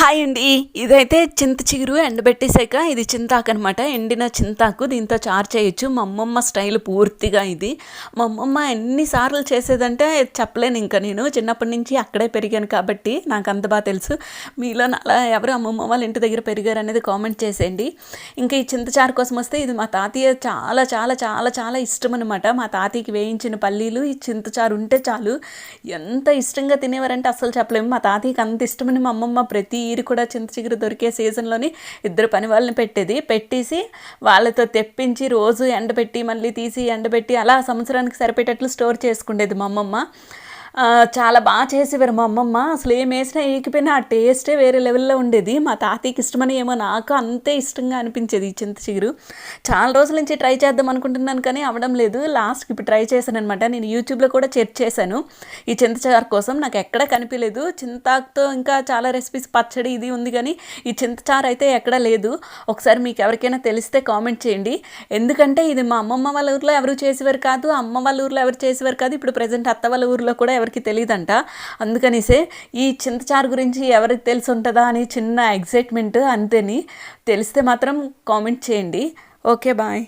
Hi అండి. ఇదైతే చింత చిగురు ఎండబెట్టేసాక ఇది చింతాకు అనమాట ఎండిన చింతాకు దీంతో చారు చేయొచ్చు. మా అమ్మమ్మ స్టైల్ పూర్తిగా ఇది. మా అమ్మమ్మ ఎన్నిసార్లు చేసేదంటే చెప్పలేను ఇంకా నేను. చిన్నప్పటి నుంచి అక్కడే పెరిగాను కాబట్టి నాకు అంత బాగా తెలుసు. మీలో అలా ఎవరు అమ్మమ్మ వాళ్ళ ఇంటి దగ్గర పెరిగారు అనేది కామెంట్ చేసేయండి. ఇంకా ఈ చింత చారు కోసం వస్తే ఇది మా తాతయ్య చాలా చాలా చాలా చాలా ఇష్టం అనమాట మా తాతయ్యకి వేయించిన పల్లీలు ఈ చింత చారు ఉంటే చాలు. ఎంత ఇష్టంగా తినేవారంటే అసలు చెప్పలేము. మా తాతయ్యకి అంత ఇష్టమని మా అమ్మమ్మ ప్రతి ఈరు కూడా చింత చిగురు దొరికే సీజన్లోని ఇద్దరు పని వాళ్ళని పెట్టేది. పెట్టేసి వాళ్ళతో తెప్పించి రోజు ఎండబెట్టి మళ్ళీ తీసి ఎండబెట్టి అలా సంవత్సరానికి సరిపెట్టేట్లు స్టోర్ చేసుకుండేది మా అమ్మమ్మ. చాలా బాగా చేసేవారు మా అమ్మమ్మ. అసలు ఏం వేసినా ఏకిపోయినా ఆ టేస్టే వేరే లెవెల్లో ఉండేది. మా తాతయ్యకి ఇష్టమని ఏమో నాకు అంతే ఇష్టంగా అనిపించేది ఈ చింత చిగురు. చాలా రోజుల నుంచి ట్రై చేద్దాం అనుకుంటున్నాను కానీ అవడం లేదు. లాస్ట్కి ఇప్పుడు ట్రై చేశాను అనమాట నేను యూట్యూబ్లో కూడా చెక్ చేశాను. ఈ చింత చారు కోసం నాకు ఎక్కడ కనిపించలేదు. చింతాకుతో ఇంకా చాలా రెసిపీస్ పచ్చడి ఇది ఉంది కానీ ఈ చింత చారు అయితే ఎక్కడ లేదు. ఒకసారి మీకు ఎవరికైనా తెలిస్తే కామెంట్ చేయండి. ఎందుకంటే ఇది మా అమ్మమ్మ వాళ్ళ ఊర్లో ఎవరు చేసేవారు కాదు అమ్మ వాళ్ళ ఊర్లో ఎవరు చేసేవారు కాదు. ఇప్పుడు ప్రజెంట్ అత్త వాళ్ళ ఊర్లో కూడా ఎవరికి తెలియదంట అందుకనిసే ఈ చింతచారు గురించి ఎవరికి తెలిసి ఉంటుందా అని చిన్న ఎగ్జైట్మెంట్ అంతేని. తెలిస్తే మాత్రం కామెంట్ చేయండి. Okay bye